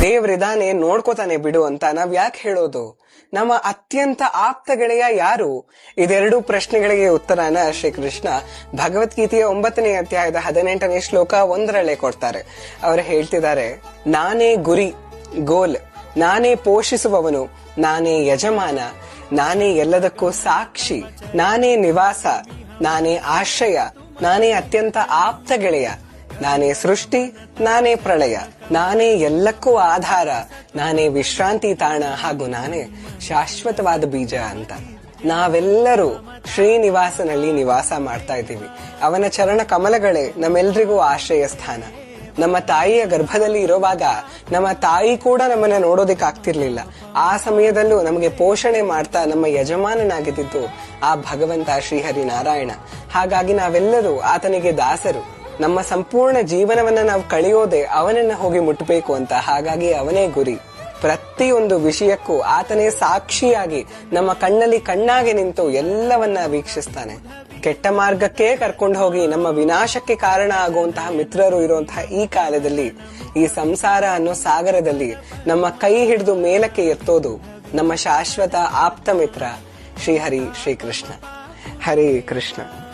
ದೇವ್ರಿದಾನೆ ನೋಡ್ಕೋತಾನೆ ಬಿಡು ಅಂತ ನಾವ್ ಯಾಕೆ ಹೇಳೋದು? ನಮ್ಮ ಅತ್ಯಂತ ಆಪ್ತ ಗೆಳೆಯ ಯಾರು? ಇದೆರಡು ಪ್ರಶ್ನೆಗಳಿಗೆ ಉತ್ತರನ ಶ್ರೀಕೃಷ್ಣ ಭಗವದ್ಗೀತೆಯ ಒಂಬತ್ತನೇ ಅಧ್ಯಾಯದ ಹದಿನೆಂಟನೇ ಶ್ಲೋಕ ಒಂದರಲ್ಲೇ ಕೊಡ್ತಾರೆ. ಅವರು ಹೇಳ್ತಿದ್ದಾರೆ, ನಾನೇ ಗುರಿ, ಗೋಲ್, ನಾನೇ ಪೋಷಿಸುವವನು, ನಾನೇ ಯಜಮಾನ, ನಾನೇ ಎಲ್ಲದಕ್ಕೂ ಸಾಕ್ಷಿ, ನಾನೇ ನಿವಾಸ, ನಾನೇ ಆಶ್ರಯ ನಾನೇ ಅತ್ಯಂತ ಆಪ್ತ ಗೆಳೆಯ, ನಾನೇ ಸೃಷ್ಟಿ, ನಾನೇ ಪ್ರಳಯ, ನಾನೇ ಎಲ್ಲಕ್ಕೂ ಆಧಾರ, ನಾನೇ ವಿಶ್ರಾಂತಿ ತಾಣ ಹಾಗೂ ನಾನೇ ಶಾಶ್ವತವಾದ ಬೀಜ ಅಂತ. ನಾವೆಲ್ಲರೂ ಶ್ರೀನಿವಾಸನಲ್ಲಿ ನಿವಾಸ ಮಾಡ್ತಾ ಇದ್ದೀವಿ. ಅವನ ಚರಣ ಕಮಲಗಳೇ ನಮ್ಮೆಲ್ರಿಗೂ ಆಶ್ರಯ ಸ್ಥಾನ ನಮ್ಮ ತಾಯಿಯ ಗರ್ಭದಲ್ಲಿ ಇರುವಾಗ ನಮ್ಮ ತಾಯಿ ಕೂಡ ನಮ್ಮನ್ನ ನೋಡೋದಕ್ಕೆ ಆಗ್ತಿರ್ಲಿಲ್ಲ ಆ ಸಮಯದಲ್ಲೂ ನಮಗೆ ಪೋಷಣೆ ಮಾಡ್ತಾ ನಮ್ಮ ಯಜಮಾನನಾಗಿದ್ದು ಆ ಭಗವಂತ ಶ್ರೀಹರಿ ನಾರಾಯಣ ಹಾಗಾಗಿ ನಾವೆಲ್ಲರೂ ಆತನಿಗೆ ದಾಸರು. ನಮ್ಮ ಸಂಪೂರ್ಣ ಜೀವನವನ್ನ ನಾವು ಕಳೆಯೋದೆ ಅವನನ್ನ ಹೋಗಿ ಮುಟ್ಟಬೇಕು ಅಂತ. ಹಾಗಾಗಿ ಅವನೇ ಗುರಿ. ಪ್ರತಿಯೊಂದು ವಿಷಯಕ್ಕೂ ಆತನೇ ಸಾಕ್ಷಿಯಾಗಿ ನಮ್ಮ ಕಣ್ಣಲ್ಲಿ ಕಣ್ಣಾಗಿ ನಿಂತು ಎಲ್ಲವನ್ನ ವೀಕ್ಷಿಸ್ತಾನೆ. ಕೆಟ್ಟ ಮಾರ್ಗಕ್ಕೆ ಕರ್ಕೊಂಡು ಹೋಗಿ ನಮ್ಮ ವಿನಾಶಕ್ಕೆ ಕಾರಣ ಆಗುವಂತಹ ಮಿತ್ರರು ಇರುವಂತಹ ಈ ಕಾಲದಲ್ಲಿ, ಈ ಸಂಸಾರ ಅನ್ನೋ ಸಾಗರದಲ್ಲಿ ನಮ್ಮ ಕೈ ಹಿಡಿದು ಮೇಲಕ್ಕೆ ಎತ್ತೋದು ನಮ್ಮ ಶಾಶ್ವತ ಆಪ್ತ ಮಿತ್ರ ಶ್ರೀಹರಿ ಶ್ರೀಕೃಷ್ಣ. ಹರೇ ಕೃಷ್ಣ.